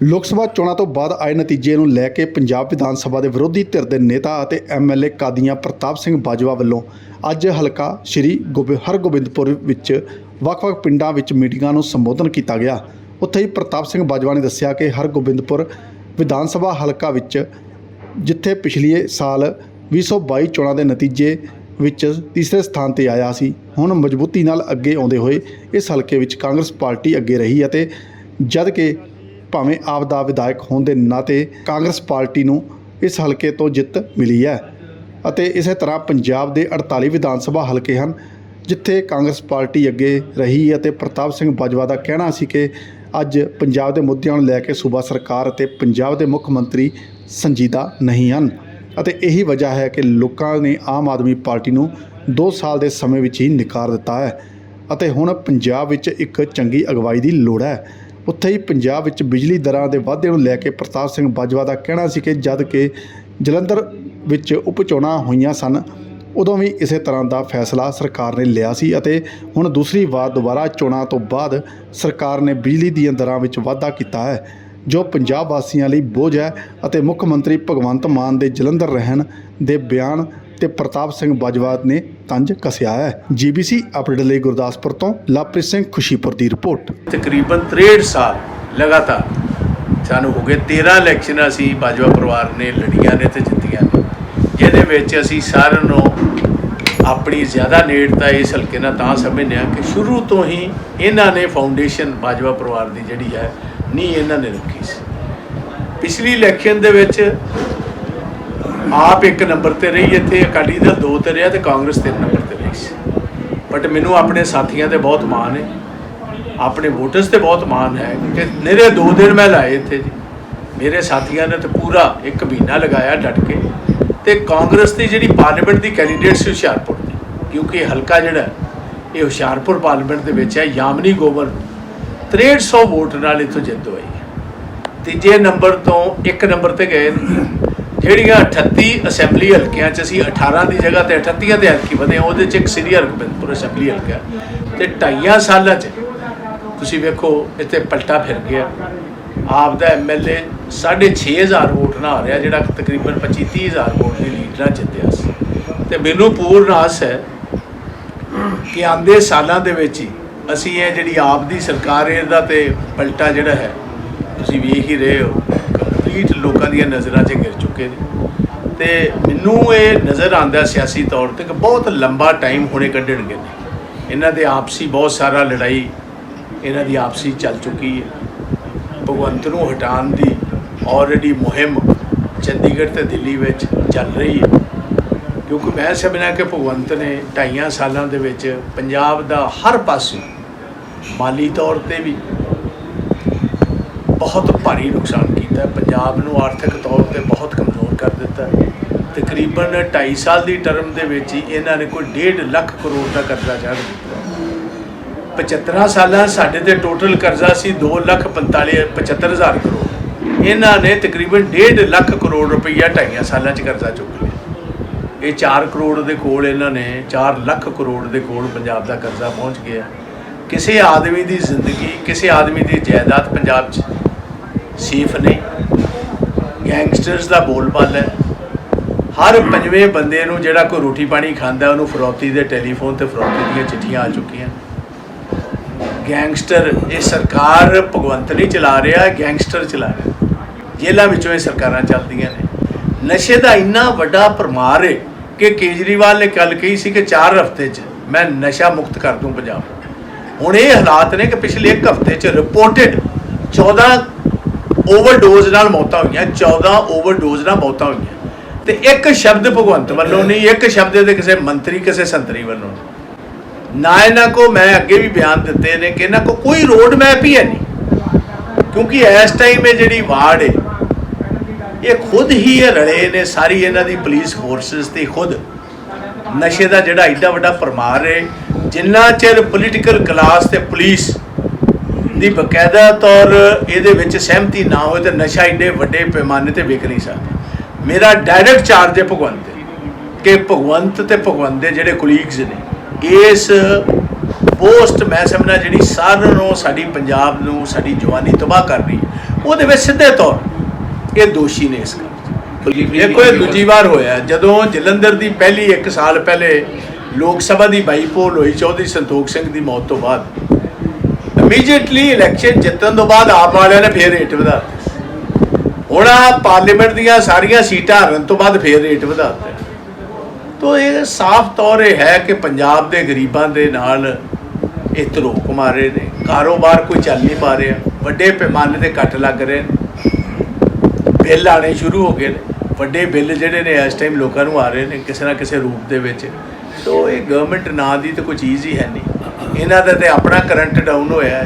ਲੋਕ ਸਭਾ ਚੋਣਾਂ ਤੋਂ ਬਾਅਦ ਆਏ ਨਤੀਜੇ ਨੂੰ ਲੈ ਕੇ ਪੰਜਾਬ ਵਿਧਾਨ ਸਭਾ ਦੇ ਵਿਰੋਧੀ ਧਿਰ ਦੇ ਨੇਤਾ ਅਤੇ ਐਮਐਲਏ ਕਾਦੀਆਂ ਪ੍ਰਤਾਪ ਸਿੰਘ ਬਾਜਵਾ ਵੱਲੋਂ ਅੱਜ ਹਲਕਾ ਸ਼੍ਰੀ ਗੋਬਿ, ਹਰਗੋਬਿੰਦਪੁਰ ਵਿੱਚ ਵੱਖ-ਵੱਖ ਪਿੰਡਾਂ ਵਿੱਚ ਮੀਟਿੰਗਾਂ ਨੂੰ ਸੰਬੋਧਨ ਕੀਤਾ ਗਿਆ। ਉੱਥੇ ਹੀ ਪ੍ਰਤਾਪ ਸਿੰਘ ਬਾਜਵਾ ਨੇ ਦੱਸਿਆ ਕਿ ਹਰਗੋਬਿੰਦਪੁਰ ਵਿਧਾਨ ਸਭਾ ਹਲਕਾ ਵਿੱਚ ਜਿੱਥੇ ਪਿਛਲੇ ਸਾਲ 2022 ਚੋਣਾਂ ਦੇ ਨਤੀਜੇ ਵਿੱਚ ਤੀਸਰੇ ਸਥਾਨ ਤੇ ਆਇਆ ਸੀ, ਹੁਣ ਮਜ਼ਬੂਤੀ ਨਾਲ ਅੱਗੇ ਆਉਂਦੇ ਹੋਏ ਇਸ ਹਲਕੇ ਵਿੱਚ ਕਾਂਗਰਸ ਪਾਰਟੀ ਅੱਗੇ ਰਹੀ ਅਤੇ ਜਦ ਕਿ ਭਾਵੇਂ ਆਪ ਦਾ ਵਿਧਾਇਕ ਹੋਣ ਦੇ ਨਾਤੇ ਕਾਂਗਰਸ ਪਾਰਟੀ ਨੂੰ ਇਸ ਹਲਕੇ ਤੋਂ ਜਿੱਤ ਮਿਲੀ ਹੈ। ਅਤੇ ਇਸੇ ਤਰ੍ਹਾਂ ਪੰਜਾਬ ਦੇ 48 ਵਿਧਾਨ ਸਭਾ ਹਲਕੇ ਹਨ, ਜਿੱਥੇ ਕਾਂਗਰਸ ਪਾਰਟੀ ਅੱਗੇ ਰਹੀ ਅਤੇ ਪ੍ਰਤਾਪ ਸਿੰਘ ਬਾਜਵਾ ਦਾ ਕਹਿਣਾ ਸੀ ਕਿ ਅੱਜ ਪੰਜਾਬ ਦੇ ਮੁੱਦਿਆਂ ਨੂੰ ਲੈ ਕੇ ਸੂਬਾ ਸਰਕਾਰ ਅਤੇ ਪੰਜਾਬ ਦੇ ਮੁੱਖ ਮੰਤਰੀ ਸੰਜੀਦਾ ਨਹੀਂ ਹਨ। ਅਤੇ ਇਹੀ ਵਜ੍ਹਾ ਹੈ ਕਿ ਲੋਕਾਂ ਨੇ ਆਮ ਆਦਮੀ ਪਾਰਟੀ ਨੂੰ 2 ਸਾਲ ਦੇ ਸਮੇਂ ਵਿੱਚ ਹੀ ਨਕਾਰ ਦਿੱਤਾ ਹੈ। ਅਤੇ ਹੁਣ ਪੰਜਾਬ ਵਿੱਚ ਇੱਕ ਚੰਗੀ ਅਗਵਾਈ ਦੀ ਲੋੜ ਹੈ। ਉੱਥੇ ਹੀ ਪੰਜਾਬ ਵਿੱਚ ਬਿਜਲੀ ਦਰਾਂ ਦੇ ਵਾਧੇ ਨੂੰ ਲੈ ਕੇ ਪ੍ਰਤਾਪ ਸਿੰਘ ਬਾਜਵਾ ਦਾ ਕਹਿਣਾ ਸੀ ਕਿ ਜਦ ਕਿ ਜਲੰਧਰ ਵਿੱਚ ਉਪ ਚੋਣਾਂ ਹੋਈਆਂ ਸਨ, ਉਦੋਂ ਵੀ ਇਸੇ ਤਰ੍ਹਾਂ ਦਾ ਫੈਸਲਾ ਸਰਕਾਰ ਨੇ ਲਿਆ ਸੀ ਅਤੇ ਹੁਣ ਦੂਸਰੀ ਵਾਰ ਦੁਬਾਰਾ ਚੋਣਾਂ ਤੋਂ ਬਾਅਦ ਸਰਕਾਰ ਨੇ ਬਿਜਲੀ ਦੀਆਂ ਦਰਾਂ ਵਿੱਚ ਵਾਧਾ ਕੀਤਾ ਹੈ, ਜੋ ਪੰਜਾਬ ਵਾਸੀਆਂ ਲਈ ਬੋਝ ਹੈ ਅਤੇ ਮੁੱਖ ਮੰਤਰੀ ਭਗਵੰਤ ਮਾਨ ਦੇ ਜਲੰਧਰ ਰਹਿਣ ਦੇ ਬਿਆਨ ਤੇ ਪ੍ਰਤਾਪ ਸਿੰਘ ਬਾਜਵਾ ਨੇ ਤੰਜ ਕਸਿਆ ਹੈ। ਜੀਬੀਸੀ ਅਪਡੇਟ ਲਈ ਗੁਰਦਾਸਪੁਰ ਤੋਂ ਲਵਪ੍ਰੀਤ ਸਿੰਘ ਖੁਸ਼ੀਪੁਰ ਦੀ ਰਿਪੋਰਟ। ਤਕਰੀਬਨ 63 ਸਾਲ ਲਗਾਤਾਰ ਸਾਨੂੰ ਹੋ ਗਏ 13 ਇਲੈਕਸ਼ਨ ਅਸੀਂ ਬਾਜਵਾ ਪਰਿਵਾਰ ਨੇ ਲੜੀਆਂ ਨੇ ਤੇ ਜਿੱਤੀਆਂ ਨੇ। ਜਿਹਦੇ ਵਿੱਚ ਅਸੀਂ ਸਾਰਿਆਂ ਨੂੰ ਆਪਣੀ ਜ਼ਿਆਦਾ ਨੇੜਤਾ ਇਸ ਹਲਕੇ ਨਾਲ ਤਾਂ ਸਮਝਦੇ ਹਾਂ ਕਿ ਸ਼ੁਰੂ ਤੋਂ ਹੀ ਇਹਨਾਂ ਨੇ ਫਾਊਂਡੇਸ਼ਨ ਬਾਜਵਾ ਪਰਿਵਾਰ ਦੀ ਜਿਹੜੀ ਹੈ, ਨਹੀਂ ਇਹਨਾਂ ਨੇ ਰੱਖੀ ਸੀ। ਪਿਛਲੀ ਇਲੈਕਸ਼ਨ ਦੇ ਵਿੱਚ ਆਪ ਇੱਕ ਨੰਬਰ ਤੇ ਰਹੀ, ਇੱਥੇ ਅਕਾਲੀ ਦਲ ਦੋ ਤੇ ਰਿਹਾ ਤੇ ਕਾਂਗਰਸ ਤਿੰਨ ਨੰਬਰ ਤੇ ਰਹੀ ਸੀ। ਬਟ ਮੈਨੂੰ ਆਪਣੇ ਸਾਥੀਆਂ ਤੇ ਬਹੁਤ ਮਾਣ ਹੈ। ਆਪਣੇ ਵੋਟਰਸ ਤੇ ਬਹੁਤ ਮਾਣ ਹੈ ਕਿ ਮੇਰੇ ਦੋ ਦਿਨ ਮੈਂ ਲਾਏ ਇੱਥੇ ਜੀ। ਮੇਰੇ ਸਾਥੀਆਂ ਨੇ ਤੇ ਪੂਰਾ ਇੱਕ ਮਹੀਨਾ ਲਗਾਇਆ ਡਟ ਕੇ। ਤੇ ਕਾਂਗਰਸ ਦੀ ਜਿਹੜੀ ਪਾਰਲੀਮੈਂਟ ਦੀ ਕੈਂਡੀਡੇਟ ਸੀ ਹੁਸ਼ਿਆਰਪੁਰ ਦੀ, ਕਿਉਂਕਿ ਹਲਕਾ ਜਿਹੜਾ, ਇਹ ਹੁਸ਼ਿਆਰਪੁਰ ਪਾਰਲੀਮੈਂਟ ਦੇ ਵਿੱਚ ਹੈ, ਯਾਮਨੀ ਗੋਬਰ 6300 ਵੋਟ ਨਾਲ ਇੱਥੋਂ ਜਿੱਤ ਹੋਈ। ਤੀਜੇ ਨੰਬਰ ਤੋਂ ਇੱਕ ਨੰਬਰ ਤੇ ਗਏ ਜਿਹੜੀਆਂ 38 ਅਸੈਂਬਲੀ ਹਲਕਿਆਂ 'ਚ ਅਸੀਂ 18 ਦੀ ਜਗ੍ਹਾ ਤੇ 38 ਦੇ ਹਲਕੇ ਵਧੇ ਹਾਂ, ਉਹਦੇ 'ਚ ਇੱਕ ਸ੍ਰੀ ਹਰਗੋਬਿੰਦਪੁਰ ਅਸੈਂਬਲੀ ਹਲਕਾ ਤੇ ਢਾਈਆਂ ਸਾਲਾਂ 'ਚ ਤੁਸੀਂ ਵੇਖੋ ਇੱਥੇ ਪਲਟਾ ਫਿਰ ਗਿਆ। ਆਪ ਦਾ ਐਮਐਲਏ 6500 ਵੋਟ ਨਾਲ ਰਿਹਾ ਜਿਹੜਾ ਤਕਰੀਬਨ 25 30000 ਵੋਟ ਦੀ ਲੀਡ ਨਾਲ ਜਿੱਤਿਆ ਸੀ। ਤੇ ਮੈਨੂੰ ਪੂਰਨ ਆਸ ਹੈ ਕਿ ਆਉਂਦੇ ਸਾਲਾਂ ਦੇ ਵਿੱਚ ਹੀ ਅਸੀਂ ਇਹ ਜਿਹੜੀ ਆਪ ਦੀ ਸਰਕਾਰ ਇਹਦਾ ਤੇ ਪਲਟਾ ਜਿਹੜਾ ਹੈ ਤੁਸੀਂ ਵੇਖ ਹੀ ਰਹੇ ਹੋ। ਕੰਪਲੀਟ ਲੋਕਾਂ ਦੀਆਂ ਨਜ਼ਰਾਂ 'ਚ ਗਿਰ ਚੁੱਕੇ ਨੇ। ਤੇ ਮੈਨੂੰ ਇਹ ਨਜ਼ਰ ਆਉਂਦਾ ਸਿਆਸੀ ਤੌਰ ਤੇ ਕਿ ਬਹੁਤ ਲੰਬਾ ਟਾਈਮ ਹੁਣੇ ਕੱਢਣਗੇ ਨੇ। ਇਹਨਾਂ ਦੇ ਆਪਸੀ ਬਹੁਤ ਸਾਰਾ ਲੜਾਈ, ਇਹਨਾਂ ਦੀ ਆਪਸੀ ਚੱਲ ਚੁੱਕੀ ਹੈ। ਭਗਵੰਤ ਨੂੰ ਹਟਾਉਣ ਦੀ ਆਲਰੇਡੀ ਮੁਹਿੰਮ ਚੰਡੀਗੜ੍ਹ ਤੇ ਦਿੱਲੀ ਵਿੱਚ ਚੱਲ ਰਹੀ ਹੈ। ਕਿਉਂਕਿ ਮੈਂ ਸਮਝਣਾ ਕਿ ਭਗਵੰਤ ਨੇ ਢਾਈਆਂ ਸਾਲਾਂ ਦੇ ਵਿੱਚ ਪੰਜਾਬ ਦਾ ਹਰ ਪਾਸੇ ਮਾਲੀ ਤੌਰ ਤੇ ਵੀ ਬਹੁਤ ਭਾਰੀ ਨੁਕਸਾਨ ਕੀਤਾ। ਪੰਜਾਬ ਨੂੰ ਆਰਥਿਕ ਤੌਰ ਤੇ ਬਹੁਤ ਕਮਜ਼ੋਰ ਕਰ ਦਿੱਤਾ। ਤਕਰੀਬਨ 2.5 ਸਾਲ ਦੀ ਟਰਮ ਦੇ ਵਿੱਚ ਹੀ ਇਹਨਾਂ ਨੇ ਕੋਈ 1.5 ਲੱਖ ਕਰੋੜ ਦਾ ਕਰਜ਼ਾ ਚੜ੍ਹ ਦਿੱਤਾ 75 ਸਾਲਾਂ ਸਾਡੇ ਤੇ ਟੋਟਲ ਕਰਜ਼ਾ ਸੀ 2 ਲੱਖ 45 75000 ਕਰੋੜ। ਇਹਨਾਂ ਨੇ ਤਕਰੀਬਨ 1.5 ਲੱਖ ਕਰੋੜ ਰੁਪਈਆ ਢਾਈਆਂ ਸਾਲਾਂ 'ਚ ਕਰਜ਼ਾ ਚੁੱਕ ਲਿਆ। ਇਹ 4 ਕਰੋੜ ਦੇ ਕੋਲ ਇਹਨਾਂ ਨੇ 4 ਲੱਖ ਕਰੋੜ ਦੇ ਕੋਲ ਪੰਜਾਬ ਦਾ ਕਰਜ਼ਾ ਪਹੁੰਚ ਗਿਆ। ਕਿਸੇ ਆਦਮੀ ਦੀ ਜ਼ਿੰਦਗੀ, ਕਿਸੇ ਆਦਮੀ ਦੀ ਜਾਇਦਾਦ ਪੰਜਾਬ 'ਚ ਸੇਫ ਨੇ। ਗੈਂਗਸਟਰਸ ਦਾ ਬੋਲਬਾਲ ਹੈ। ਹਰ ਪੰਜਵੇਂ ਬੰਦੇ ਨੂੰ ਜਿਹੜਾ ਕੋਈ ਰੋਟੀ ਪਾਣੀ ਖਾਂਦਾ ਉਹਨੂੰ ਫਰੋਤੀ ਦੇ ਟੈਲੀਫੋਨ ਤੇ ਫਰੋਤੀ ਦੀਆਂ ਚਿੱਠੀਆਂ ਆ ਚੁੱਕੀਆਂ। ਗੈਂਗਸਟਰ, ਇਹ ਸਰਕਾਰ ਭਗਵੰਤ ਨਹੀਂ ਚਲਾ ਰਿਹਾ, ਗੈਂਗਸਟਰ ਚਲਾ ਰਿਹਾ। ਜੇਲ੍ਹਾਂ ਵਿੱਚੋਂ ਇਹ ਸਰਕਾਰਾਂ ਚੱਲਦੀਆਂ ਨੇ। ਨਸ਼ੇ ਦਾ ਇੰਨਾ ਵੱਡਾ ਪਰਮਾਰ ਹੈ ਕਿ ਕੇਜਰੀਵਾਲ ਨੇ ਕੱਲ ਕਹੀ ਸੀ ਕਿ 4 ਹਫ਼ਤੇ 'ਚ ਮੈਂ ਨਸ਼ਾ ਮੁਕਤ ਕਰ ਦੂੰ ਪੰਜਾਬ ਹੁਣ ਇਹ ਹਾਲਾਤ ਨੇ ਕਿ ਪਿਛਲੇ ਇੱਕ ਹਫ਼ਤੇ 'ਚ ਰਿਪੋਰਟਡ 14 ਓਵਰਡੋਜ਼ ਨਾਲ ਮੌਤਾਂ ਹੋਈਆਂ 14 ਓਵਰਡੋਜ਼ ਨਾਲ ਮੌਤਾਂ ਹੋਈਆਂ। ਤੇ ਇੱਕ ਸ਼ਬਦ ਭਗਵੰਤ ਵੱਲੋਂ ਨਹੀਂ, ਇੱਕ ਸ਼ਬਦ ਦੇ ਕਿਸੇ ਮੰਤਰੀ, ਕਿਸੇ ਸੰਤਰੀ ਵੱਲੋਂ ਨਾ ਇਹਨਾਂ ਕੋ ਮੈਂ ਅੱਗੇ ਵੀ ਬਿਆਨ ਦਿੱਤੇ ਨੇ ਕਿ ਇਹਨਾਂ ਕੋ ਕੋਈ ਰੋਡ ਮੈਪ ਹੀ ਹੈ ਨਹੀਂ। ਕਿਉਂਕਿ ਇਸ ਟਾਈਮ ਇਹ ਜਿਹੜੀ ਵਾਰਡ ਹੈ ਇਹ ਖੁਦ ਹੀ ਇਹ ਰਲੇ ਨੇ, ਸਾਰੀ ਇਹਨਾਂ ਦੀ ਪੁਲਿਸ ਫੋਰਸਸ ਤੇ ਖੁਦ। ਨਸ਼ੇ ਦਾ ਜਿਹੜਾ ਐਡਾ ਵੱਡਾ ਪਰਮਾਰ ਹੈ ਜਿੰਨਾ ਚਿਰ ਪੋਲੀਟੀਕਲ ਕਲਾਸ ਤੇ ਪੁਲਿਸ ਦੀ ਬਕਾਇਦਾ ਤੌਰ ਇਹਦੇ ਵਿੱਚ ਸਹਿਮਤੀ ਨਾ ਹੋਵੇ ਤੇ ਨਸ਼ਾ ਐਡੇ ਵੱਡੇ ਪੈਮਾਨੇ ਤੇ ਵਿਕ ਨਹੀਂ ਸਕਦਾ ਮੇਰਾ ਡਾਇਰੈਕਟ ਚਾਰਜ ਹੈ ਭਗਵੰਤ ਤੇ ਕਿ ਭਗਵੰਤ ਤੇ ਭਗਵੰਤ ਦੇ ਜਿਹੜੇ ਕੁਲੀਗਸ ਨੇ ਇਸ ਪੋਸਟ ਮੈਂ ਸਮਝਦਾ ਜਿਹੜੀ ਸਾਰਿਆਂ ਨੂੰ ਸਾਡੀ ਪੰਜਾਬ ਨੂੰ ਸਾਡੀ ਜਵਾਨੀ ਤਬਾਹ ਕਰ ਰਹੀ ਹੈ ਉਹਦੇ ਵਿੱਚ ਸਿੱਧੇ ਤੌਰ ਇਹ ਦੋਸ਼ੀ ਨੇ ਇਸ ਗੱਲ। ਦੇਖੋ ਇਹ ਦੂਜੀ ਵਾਰ ਹੋਇਆ ਜਦੋਂ ਜਲੰਧਰ ਦੀ ਪਹਿਲੀ 1 ਸਾਲ ਪਹਿਲੇ ਲੋਕ ਸਭਾ ਦੀ ਬਾਈਪੋਲ ਹੋਈ ਚੌਧਰੀ ਸੰਤੋਖ ਸਿੰਘ ਦੀ ਮੌਤ ਤੋਂ ਬਾਅਦ ਇਮੀਡੀਏਟਲੀ ਇਲੈਕਸ਼ਨ ਜਿੱਤਣ ਤੋਂ ਬਾਅਦ ਆਪ ਵਾਲਿਆਂ ਨੇ ਫੇਰ ਰੇਟ ਵਧਾ ਦਿੱਤੇ ਹੁਣ ਆਹ ਪਾਰਲੀਮੈਂਟ ਦੀਆਂ ਸਾਰੀਆਂ ਸੀਟਾਂ ਹਾਰਨ ਤੋਂ ਬਾਅਦ ਫੇਰ ਰੇਟ ਵਧਾ ਦਿੱਤੇ ਤੋ ਇਹ ਸਾਫ਼ ਤੌਰ ਇਹ ਹੈ ਕਿ ਪੰਜਾਬ ਦੇ ਗਰੀਬਾਂ ਦੇ ਨਾਲ ਇਹ ਧਰੋਕ ਮਾਰੇ ਨੇ। ਕਾਰੋਬਾਰ ਕੋਈ ਚੱਲ ਨਹੀਂ ਪਾ ਰਿਹਾ। ਵੱਡੇ ਪੈਮਾਨੇ ਤੇ ਕੱਟ ਲੱਗ ਰਹੇ ਨੇ। ਬਿੱਲ ਆਣੇ ਸ਼ੁਰੂ ਹੋ ਗਏ ਨੇ। ਵੱਡੇ ਬਿੱਲ ਜਿਹੜੇ ਨੇ ਇਸ ਟਾਈਮ ਲੋਕਾਂ ਨੂੰ ਆ ਰਹੇ ਨੇ ਕਿਸੇ ਨਾ ਕਿਸੇ ਰੂਪ ਦੇ ਵਿੱਚ। ਤੋ ਇਹ ਗਵਰਨਮੈਂਟ ਨਾਂ ਦੀ ਤਾਂ ਕੋਈ ਚੀਜ਼ ਹੀ ਹੈ ਨਹੀਂ। ਇਹਨਾਂ ਦਾ ਤੇ ਆਪਣਾ ਕਰੰਟ ਡਾਊਨ ਹੋਇਆ